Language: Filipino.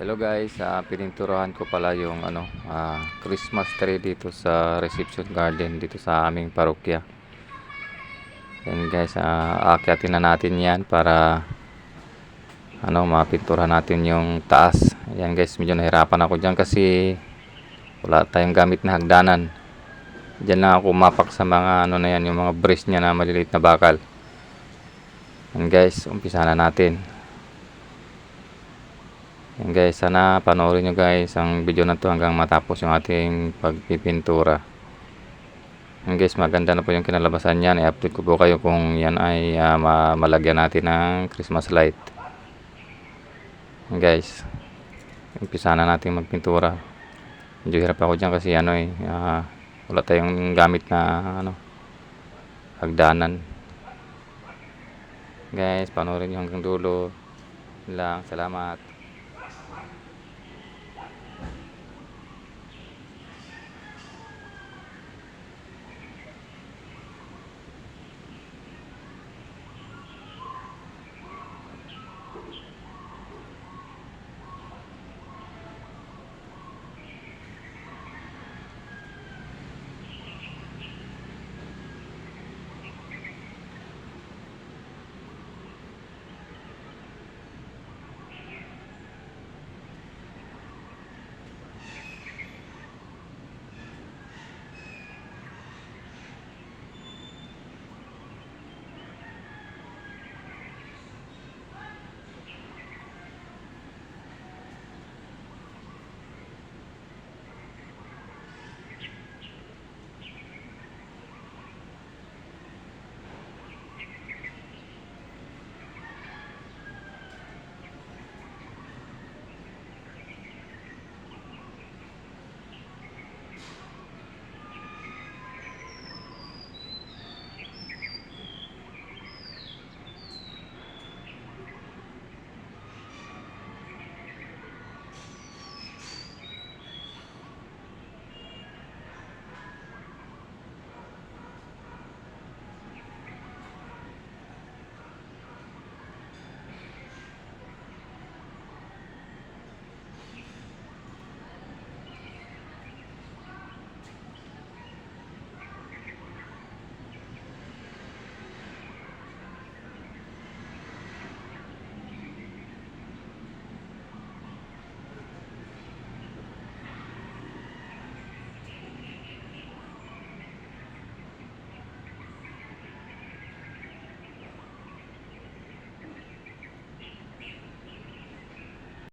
Hello guys, uh, pininturahan ko pala yung ano, ah, Christmas tree dito sa reception garden dito sa aming parokya. Yan guys, uh, aakyatin na natin yan para ano, mapinturahan natin yung taas. Yan guys, medyo nahirapan ako dyan kasi wala tayong gamit na hagdanan. Diyan lang ako mapak sa mga ano na yan, yung mga brace niya na maliliit na bakal. Yan guys, umpisa na natin. Yan guys, sana panoorin nyo guys ang video na to hanggang matapos yung ating pagpipintura. Yan guys, maganda na po yung kinalabasan yan. I-update ko po kayo kung yan ay ma- malagyan natin ng Christmas light. Yan guys, umpisa na natin magpintura. Medyo hirap ako dyan kasi ano eh, ah, wala tayong gamit na ano, hagdanan. Guys, panoorin nyo hanggang dulo. Lang, salamat.